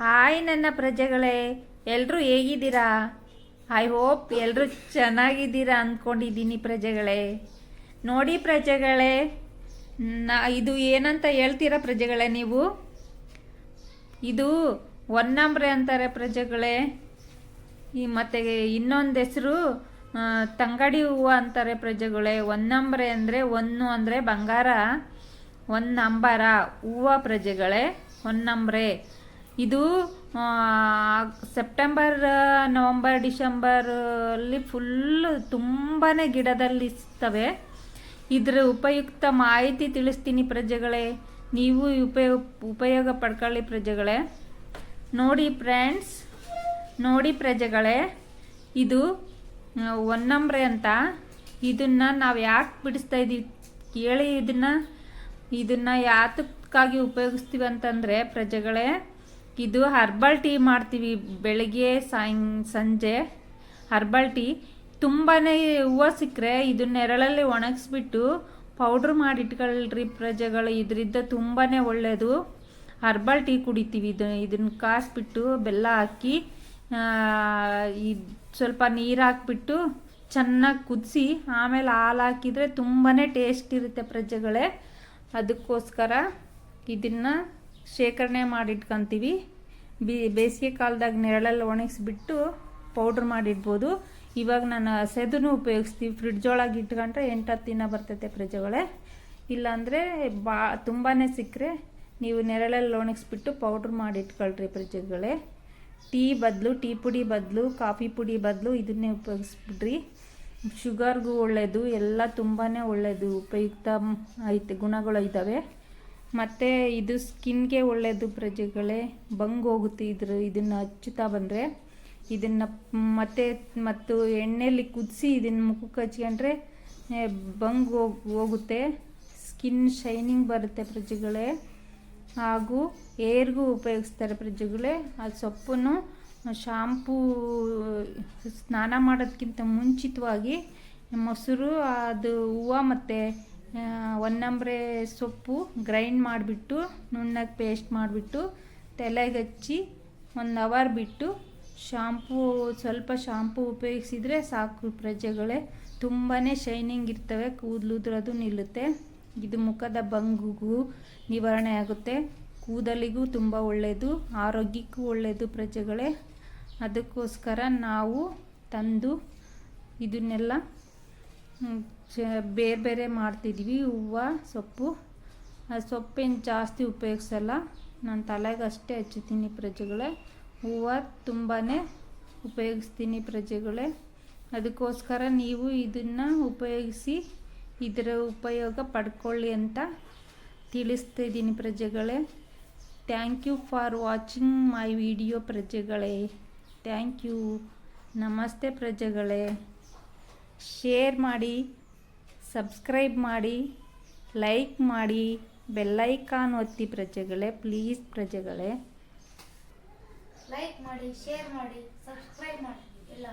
Hi ನನ್ನ ಪ್ರಜೆಗಳೇ ಎಲ್ಲರೂ ಹೇಗಿದ್ದೀರಾ? ಐ ಹೋಪ್ ಎಲ್ಲರೂ ಚೆನ್ನಾಗಿದ್ದೀರಾ ಅಂದ್ಕೊಂಡಿದ್ದೀನಿ ಪ್ರಜೆಗಳೇ. ನೋಡಿ ಪ್ರಜೆಗಳೇ, ನಾ, ಇದು ಏನಂತ ಹೇಳ್ತೀರಾ ಪ್ರಜೆಗಳೇ ನೀವು? ಇದು ಒನ್ನಂಬ್ರೆ ಅಂತಾರೆ ಪ್ರಜೆಗಳೇ. ಈ ಮತ್ತೆ ಇನ್ನೊಂದು ಹೆಸರು ತಂಗಡಿ ಹೂವು ಅಂತಾರೆ ಪ್ರಜೆಗಳೇ. ಒನ್ನಂಬ್ರೆ ಅಂದರೆ ಒನ್ನು ಅಂದರೆ ಬಂಗಾರ ಒನ್ನಂಬರ ಹೂವು ಪ್ರಜೆಗಳೇ ಒನ್ನಂಬ್ರೆ ಇದು ಸೆಪ್ಟೆಂಬರ್ ನವಂಬರ್ ಡಿಸೆಂಬರಲ್ಲಿ ಫುಲ್ಲು ತುಂಬಾ ಗಿಡದಲ್ಲಿ ಇರ್ತವೆ. ಇದರ ಉಪಯುಕ್ತ ಮಾಹಿತಿ ತಿಳಿಸ್ತೀನಿ ಪ್ರಜೆಗಳೇ. ನೀವು ಉಪಯೋಗ ಉಪಯೋಗ ಪಡ್ಕೊಳ್ಳಿ ಪ್ರಜೆಗಳೇ. ನೋಡಿ ಫ್ರೆಂಡ್ಸ್ ನೋಡಿ ಪ್ರಜೆಗಳೇ. ಇದು ಒನ್ನಂಬ್ರೆ ಅಂತ. ಇದನ್ನು ನಾವು ಯಾಕೆ ಬಿಡಿಸ್ತಾ ಇದ್ದೀವಿ ಕೇಳಿ ಇದನ್ನು. ಇದನ್ನು ಯಾತಕ್ಕಾಗಿ ಉಪಯೋಗಿಸ್ತೀವಿ ಅಂತಂದರೆ ಪ್ರಜೆಗಳೇ ಇದು ಹರ್ಬಲ್ ಟೀ ಮಾಡ್ತೀವಿ ಬೆಳಗ್ಗೆ, ಸಾಯಂ, ಸಂಜೆ. ಹರ್ಬಲ್ ಟೀ ತುಂಬಾ ಹೂವು ಸಿಕ್ಕರೆ ಇದನ್ನ ನೆರಳಲ್ಲಿ ಒಣಗಿಸ್ಬಿಟ್ಟು ಪೌಡ್ರ್ ಮಾಡಿ ಇಟ್ಕೊಳ್ರಿ ಪ್ರಜೆಗಳು, ಇದರಿಂದ ತುಂಬಾ ಒಳ್ಳೆಯದು ಹರ್ಬಲ್ ಟೀ ಕುಡಿತೀವಿ ಇದು ಇದನ್ನ ಕಾಯಿಸ್ಬಿಟ್ಟು ಬೆಲ್ಲ ಹಾಕಿ ಇದು ಸ್ವಲ್ಪ ನೀರು ಹಾಕ್ಬಿಟ್ಟು ಚೆನ್ನಾಗಿ ಕುದಿಸಿ, ಆಮೇಲೆ ಹಾಲು ಹಾಕಿದರೆ ತುಂಬಾ ಟೇಸ್ಟ್ ಇರುತ್ತೆ ಪ್ರಜೆಗಳೇ. ಅದಕ್ಕೋಸ್ಕರ ಇದನ್ನು ಶೇಖರಣೆ ಮಾಡಿಟ್ಕೊತೀವಿ. ಬಿ ಬೇಸಿಗೆ ಕಾಲದಾಗ ನೆರಳಲ್ಲಿ ಒಣಗಿಸ್ಬಿಟ್ಟು ಪೌಡ್ರ್ ಮಾಡಿಡ್ಬೋದು. ಇವಾಗ ನಾನು ಹಸೆದನ್ನು ಉಪಯೋಗಿಸ್ತೀವಿ. ಫ್ರಿಡ್ಜ್ ಒಳಗೆ ಇಟ್ಕೊಂಡ್ರೆ ಎಂಟು ಹತ್ತು ದಿನ ಬರ್ತೈತೆ ಪ್ರಜೆಗಳೇ ಇಲ್ಲಾಂದರೆ ಬಾ ತುಂಬಾ ಸಿಕ್ಕರೆ ನೀವು ನೆರಳಲ್ಲಿ ಒಣಗಿಸ್ಬಿಟ್ಟು ಪೌಡ್ರ್ ಮಾಡಿ ಇಟ್ಕೊಳ್ರಿ ಪ್ರಜೆಗಳೇ ಟೀ ಬದಲು, ಟೀ ಪುಡಿ ಬದಲು, ಕಾಫಿ ಪುಡಿ ಬದಲು ಇದನ್ನೇ ಉಪಯೋಗಿಸ್ಬಿಡ್ರಿ. ಶುಗರ್ಗೂ ಒಳ್ಳೆಯದು ಎಲ್ಲ ತುಂಬಾ ಒಳ್ಳೆಯದು ಉಪಯುಕ್ತ ಐತೆ, ಗುಣಗಳು ಇದ್ದಾವೆ. ಮತ್ತು ಇದು ಸ್ಕಿನ್ಗೆ ಒಳ್ಳೆಯದು ಪ್ರಜೆಗಳೇ ಬಂಗ್ ಹೋಗುತ್ತೆ ಇದ್ರ, ಇದನ್ನು ಹಚ್ಚುತ್ತಾ ಬಂದರೆ. ಇದನ್ನು ಮತ್ತೆ, ಮತ್ತು ಎಣ್ಣೆಯಲ್ಲಿ ಕುದಿಸಿ ಇದನ್ನು ಮುಖಕ್ಕೆ ಹಚ್ಕೊಂಡ್ರೆ ಬಂಗ್ ಹೋಗ್, ಹೋಗುತ್ತೆ. ಸ್ಕಿನ್ ಶೈನಿಂಗ್ ಬರುತ್ತೆ ಪ್ರಜೆಗಳೇ. ಹಾಗೂ ಏರ್ಗೂ ಉಪಯೋಗಿಸ್ತಾರೆ ಪ್ರಜೆಗಳೇ. ಆ ಸೊಪ್ಪನ್ನು ಶಾಂಪೂ ಸ್ನಾನ ಮಾಡೋದಕ್ಕಿಂತ ಮುಂಚಿತವಾಗಿ ಮೊಸರು, ಅದು ಹೂವು ಮತ್ತು ಒನ್ನಂಬ್ರೆ ಸೊಪ್ಪು ಗ್ರೈಂಡ್ ಮಾಡಿಬಿಟ್ಟು, ನುಣ್ಣಗೆ ಪೇಸ್ಟ್ ಮಾಡಿಬಿಟ್ಟು, ತಲೆಗೆ ಹಚ್ಚಿ ಒಂದು ಅವರ್ ಬಿಟ್ಟು ಶಾಂಪೂ, ಸ್ವಲ್ಪ ಶಾಂಪೂ ಉಪಯೋಗಿಸಿದರೆ ಸಾಕು ಪ್ರಜೆಗಳೇ. ತುಂಬಾ ಶೈನಿಂಗ್ ಇರ್ತವೆ, ಕೂದಲು ಉದುರೋದು ನಿಲ್ಲುತ್ತೆ. ಇದು ಮುಖದ ಬಂಗುಗೂ ನಿವಾರಣೆ ಆಗುತ್ತೆ. ಕೂದಲಿಗೂ ತುಂಬ ಒಳ್ಳೆಯದು ಆರೋಗ್ಯಕ್ಕೂ ಒಳ್ಳೆಯದು ಪ್ರಜೆಗಳೇ. ಅದಕ್ಕೋಸ್ಕರ ನಾವು ತಂದು ಇದನ್ನೆಲ್ಲ ಬೇರೆ ಬೇರೆ ಮಾಡ್ತಿದ್ವಿ, ಹೂವು, ಸೊಪ್ಪು. ಆ ಸೊಪ್ಪೇನು ಜಾಸ್ತಿ ಉಪಯೋಗಿಸಲ್ಲ. ನಾನು ತಲೆಗೆ ಅಷ್ಟೇ ಹಚ್ಚುತ್ತೀನಿ ಪ್ರಜೆಗಳೇ. ಹೂವು ತುಂಬಾ ಉಪಯೋಗಿಸ್ತೀನಿ ಪ್ರಜೆಗಳೇ. ಅದಕ್ಕೋಸ್ಕರ ನೀವು ಇದನ್ನು ಉಪಯೋಗಿಸಿ, ಇದರ ಉಪಯೋಗ ಪಡ್ಕೊಳ್ಳಿ ಅಂತ ತಿಳಿಸ್ತಿದ್ದೀನಿ ಪ್ರಜೆಗಳೇ. Thank you for watching my video ಪ್ರಜೆಗಳೇ. Thank you. ನಮಸ್ತೆ ಪ್ರಜೆಗಳೇ. ಶೇರ್ ಮಾಡಿ ಸಬ್ಸ್ಕ್ರೈಬ್ ಮಾಡಿ ಲೈಕ್ ಮಾಡಿ ಬೆಲ್ಲೈಕಾನ್ ಒತ್ತಿ ಪ್ರಜೆಗಳೇ ಪ್ಲೀಸ್ ಪ್ರಜೆಗಳೇ. ಲೈಕ್ ಮಾಡಿ ಶೇರ್ ಮಾಡಿ ಸಬ್ಸ್ಕ್ರೈಬ್ ಮಾಡಿ ಎಲ್ಲ